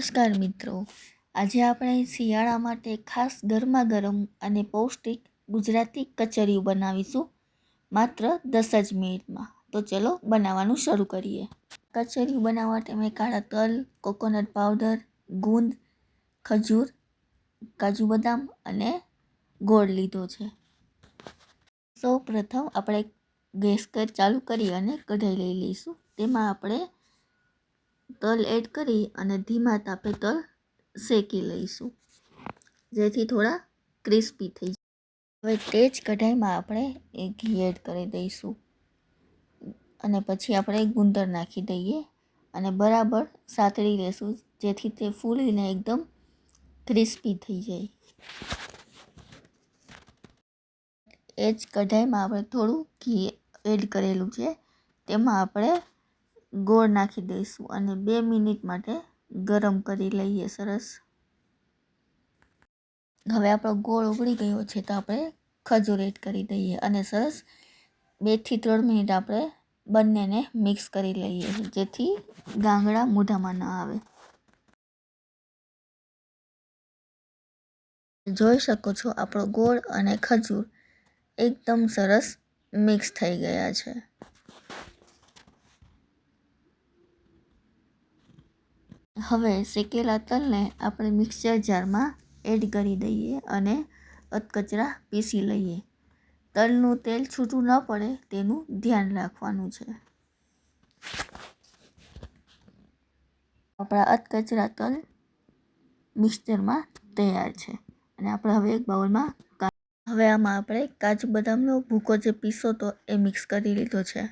નમસ્કાર મિત્રો. આજે આપણે શિયાળા માટે ખાસ ગરમા ગરમ અને પૌષ્ટિક ગુજરાતી કચરિયું બનાવીશું. માત્ર દસ જ મિનિટમાં. તો ચલો બનાવવાનું શરૂ કરીએ. કચરિયું બનાવવા માટે મેં કાળા તલ, કોકોનટ પાવડર, ગુંદ, ખજૂર, કાજુ બદામ અને ગોળ લીધો છે. સૌ પ્રથમ આપણે ગેસ ચાલુ કરી અને કઢાઈ લઈ લઈશું. તેમાં આપણે તલ એડ કરી અને ધીમા તાપે તલ શેકી લઈશું. જેથી થોડા ક્રિસ્પી થઈ જાય. હવે તે જ કઢાઈમાં આપણે એ ઘી એડ કરી દઈશું. અને પછી આપણે ગુંદર નાખી દઈએ અને બરાબર સાતળી લેશું, જેથી તે ફૂલીને એકદમ ક્રિસ્પી થઈ જાય. એ જ કઢાઈમાં આપણે થોડું ઘી એડ કરેલું છે, તેમાં આપણે ગોળ નાખી દઈશું અને બે મિનિટ માટે ગરમ કરી લઈએ સરસ. હવે આપણો ગોળ ઉગળી ગયો છે તો આપણે ખજૂર એડ કરી દઈએ અને સરસ બેથી ત્રણ મિનિટ આપણે બંનેને મિક્સ કરી લઈએ જેથી ગાંગડા મોઢામાં ન આવે. જોઈ શકો છો આપણો ગોળ અને ખજૂર એકદમ સરસ મિક્સ થઈ ગયા છે. હવે શેકેલા તલને આપણે મિક્સર જારમાં એડ કરી દઈએ અને અધકચરા પીસી લઈએ. તલનું તેલ છૂટું ન પડે તેનું ધ્યાન રાખવાનું છે. આપણા અધકચરા તલ મિક્સચરમાં તૈયાર છે અને આપણે હવે એક બાઉલમાં હવે આમાં આપણે કાજુ બદામનો ભૂકો જે પીસો તો એ મિક્સ કરી લીધો છે.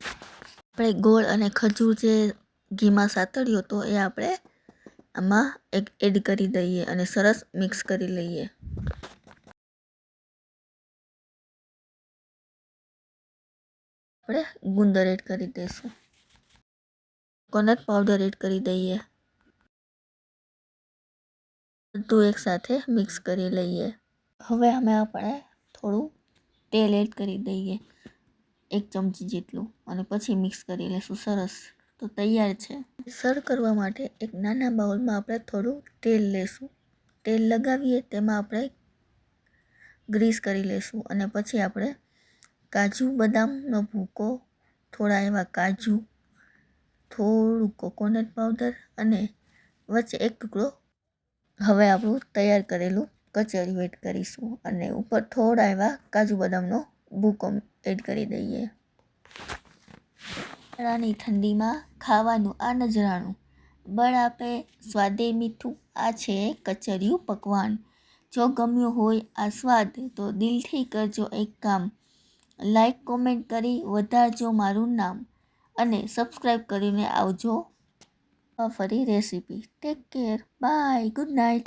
આપણે ગોળ અને ખજૂર જે ઘીમાં સાતળ્યો તો એ આપણે આમાં એક એડ કરી દઈએ અને સરસ મિક્સ કરી લઈએ. આપણે ગુંદર એડ કરી દઈશું. કોકોનટ પાવડર એડ કરી દઈએ. બધું એકસાથે મિક્સ કરી લઈએ. હવે અમે આપણે થોડું તેલ એડ કરી દઈએ. એક ચમચી જેટલું અને પછી મિક્સ કરી લઈશું સરસ. તો તૈયાર છે. સર્વ કરવા માટે એક નાના બાઉલમાં આપણે થોડું તેલ લેશું. તેલ લગાવીએ તેમાં આપણે ગ્રીસ કરી લઈશું અને પછી આપણે કાજુ, બદામનો ભૂકો, થોડા એવા કાજુ, થોડું કોકોનટ પાવડર અને વચ્ચે એક ટુકડો હવે આપણું તૈયાર કરેલું કચરિયું એડ કરીશું અને ઉપર થોડા એવા કાજુ, બદામનો ભૂકો એડ કરી દઈએ. ઉનાળાની ઠંડીમાં ખાવાનું આ નજરાણું. બળ આપે, સ્વાદે મીઠું, આ છે કચરિયું પકવાન. જો ગમ્યું હોય આ સ્વાદ, તો દિલથી કરજો એક કામ. લાઈક કોમેન્ટ કરી વધારજો મારું નામ. અને સબસ્ક્રાઈબ કરીને આવજો. ફરી recipe take care bye good night